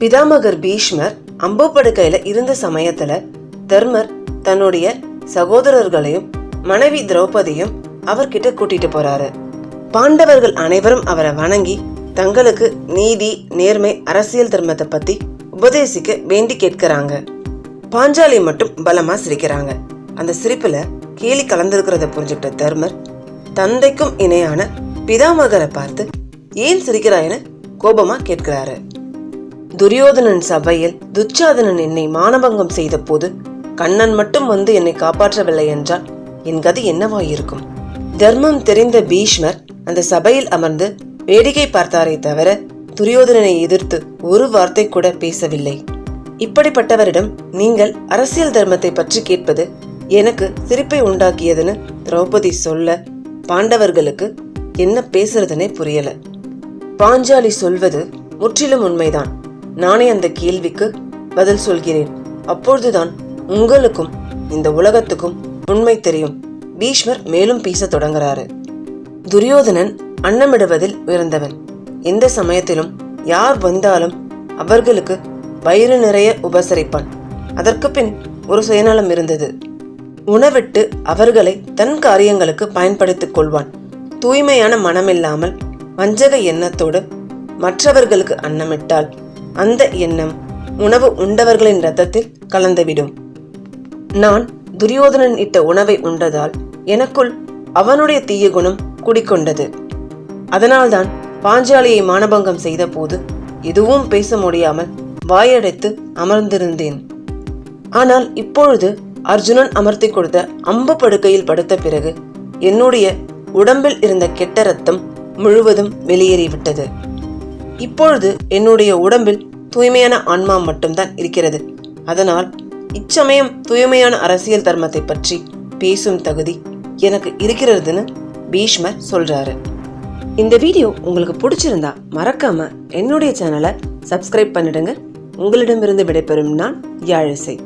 பிதாமகர் பீஷ்மர் அம்புப்படுக்கையில இருந்த சமயத்துல தர்மர் தன்னுடைய சகோதரர்களையும் மனைவி திரௌபதியும் அவர்கிட்ட கூட்டிட்டு போறாரு. பாண்டவர்கள் அனைவரும் அவரை வணங்கி தங்களுக்கு நீதி நேர்மை அரசியல் தர்மத்தை பத்தி உபதேசிக்க வேண்டி கேட்கிறாங்க. பாஞ்சாலி மட்டும் பலமா சிரிக்கிறாங்க. அந்த சிரிப்புல கேலி கலந்திருக்கிறத புரிஞ்சுக்கிட்ட தர்மர் தந்தைக்கும் இணையான பிதாமகரை பார்த்து ஏன் சிரிக்கிறாய்னு கோபமா கேட்கிறாரு. துரியோதனன் சபையில் துச்சாதனன் என்னை மானபங்கம் செய்த போது கண்ணன் மட்டும் வந்து என்னை காப்பாற்றவில்லை என்றால் என் கதி என்னவாயிருக்கும்? தர்மம் தெரிந்த பீஷ்மர் அந்த சபையில் அமர்ந்து வேடிக்கை பார்த்தாரே தவிர துரியோதனனை எதிர்த்து ஒரு வார்த்தை கூட பேசவில்லை. இப்படிப்பட்டவரிடம் நீங்கள் அரசியல் தர்மத்தை பற்றி கேட்பது எனக்கு சிரிப்பை உண்டாக்கியதுன்னு திரௌபதி சொல்ல பாண்டவர்களுக்கு என்ன பேசுறதுனே புரியல. பாஞ்சாலி சொல்வது முற்றிலும் உண்மைதான். நானே அந்த கேள்விக்கு பதில் சொல்கிறேன். அப்பொழுதுதான் உங்களுக்கும் இந்த உலகத்துக்கும் உண்மை தெரியும். பீஷ்மர் மேலும் பேச தொடங்குறாரு. துரியோதனன் அன்னமிடுவதில் உயர்ந்தவன். எந்த சமயத்திலும் யார் வந்தாலும் அவர்களுக்கு வயிறு நிறைய உபசரிப்பான். அதற்கு பின் ஒரு சுயநலம் இருந்தது. உணவிட்டு அவர்களை தன் காரியங்களுக்கு பயன்படுத்திக் கொள்வான். தூய்மையான மனமில்லாமல் வஞ்சக எண்ணத்தோடு மற்றவர்களுக்கு அன்னமிட்டால் அந்த எண்ணம் உணவு உண்டவர்களின் ரத்தத்தில் கலந்துவிடும். நான் துரியோதனன் இட்ட உணவை உண்டதால் எனக்குள் அவனுடைய தீய குணம் குடிக்கொண்டது. அதனால்தான் பாஞ்சாலியை மானபங்கம் செய்தபோது எதுவும் பேச முடியாமல் வாயடைத்து அமர்ந்திருந்தேன். ஆனால் இப்பொழுது அர்ஜுனன் அமர்த்தி கொடுத்த அம்பு படுக்கையில் படுத்த பிறகு என்னுடைய உடம்பில் இருந்த கெட்ட ரத்தம் முழுவதும் வெளியேறிவிட்டது. இப்பொழுது என்னுடைய உடம்பில் தூய்மையான ஆன்மா மட்டும்தான் இருக்கிறது. அதனால் இச்சமயம் தூய்மையான அரசியல் தர்மத்தை பற்றி பேசும் தகுதி எனக்கு இருக்கிறதுன்னு பீஷ்மர் சொல்றாரு. இந்த வீடியோ உங்களுக்கு பிடிச்சிருந்தா மறக்காம என்னுடைய சேனலை சப்ஸ்கிரைப் பண்ணிடுங்க. உங்களிடமிருந்து விடைபெறும் நான் யாழிசை.